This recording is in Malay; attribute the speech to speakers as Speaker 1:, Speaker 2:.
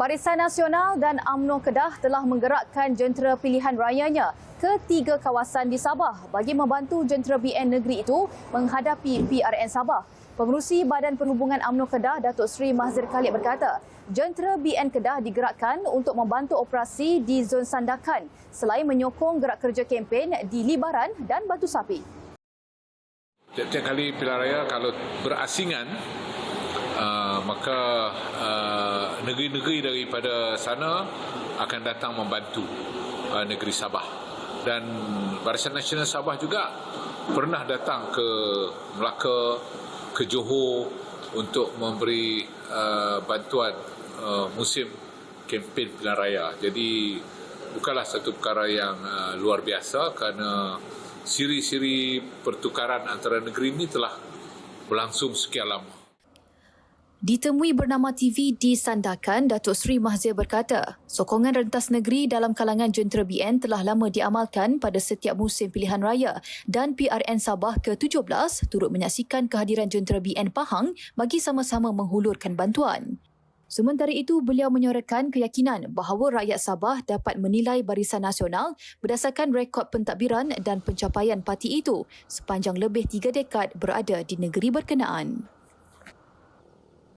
Speaker 1: Barisan Nasional dan AMNO Kedah telah menggerakkan jentera pilihan rayanya ke tiga kawasan di Sabah bagi membantu jentera BN negeri itu menghadapi PRN Sabah. Pengerusi Badan Perhubungan AMNO Kedah, Datuk Seri Mahzir Khalid berkata, jentera BN Kedah digerakkan untuk membantu operasi di zon Sandakan selain menyokong gerak kerja kempen di Libaran dan Batu Sapi.
Speaker 2: Tiap-tiap kali pilihan raya kalau berasingan uh, maka negeri-negeri daripada sana akan datang membantu uh, negeri Sabah dan Barisan Nasional Sabah juga pernah datang ke Melaka ke Johor untuk memberi uh, bantuan uh, musim kempen pilihan raya jadi bukanlah satu perkara yang uh, luar biasa kerana siri-siri pertukaran antara negeri ini telah berlangsung sekian lama.
Speaker 1: Ditemui bernama TV di Sandakan, Datuk Seri Mahzir berkata, sokongan rentas negeri dalam kalangan jentera BN telah lama diamalkan pada setiap musim pilihan raya dan PRN Sabah ke-17 turut menyaksikan kehadiran jentera BN Pahang bagi sama-sama menghulurkan bantuan. Sementara itu, beliau menyorotkan keyakinan bahawa rakyat Sabah dapat menilai Barisan Nasional berdasarkan rekod pentadbiran dan pencapaian parti itu sepanjang lebih tiga dekad berada di negeri berkenaan.